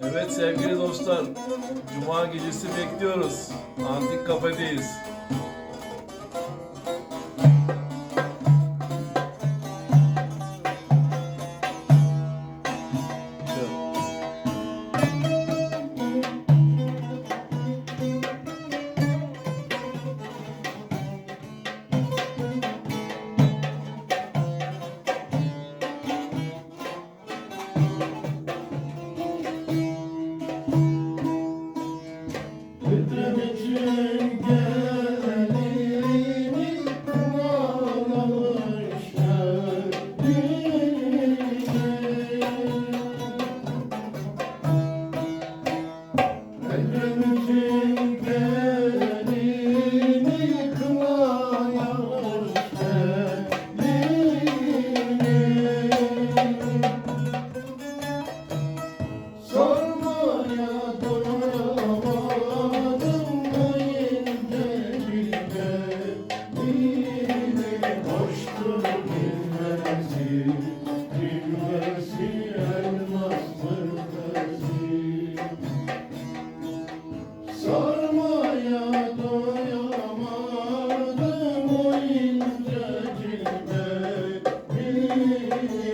Evet sevgili dostlar, Cuma gecesi bekliyoruz. Antik kafedeyiz. Bütün Mm-hmm.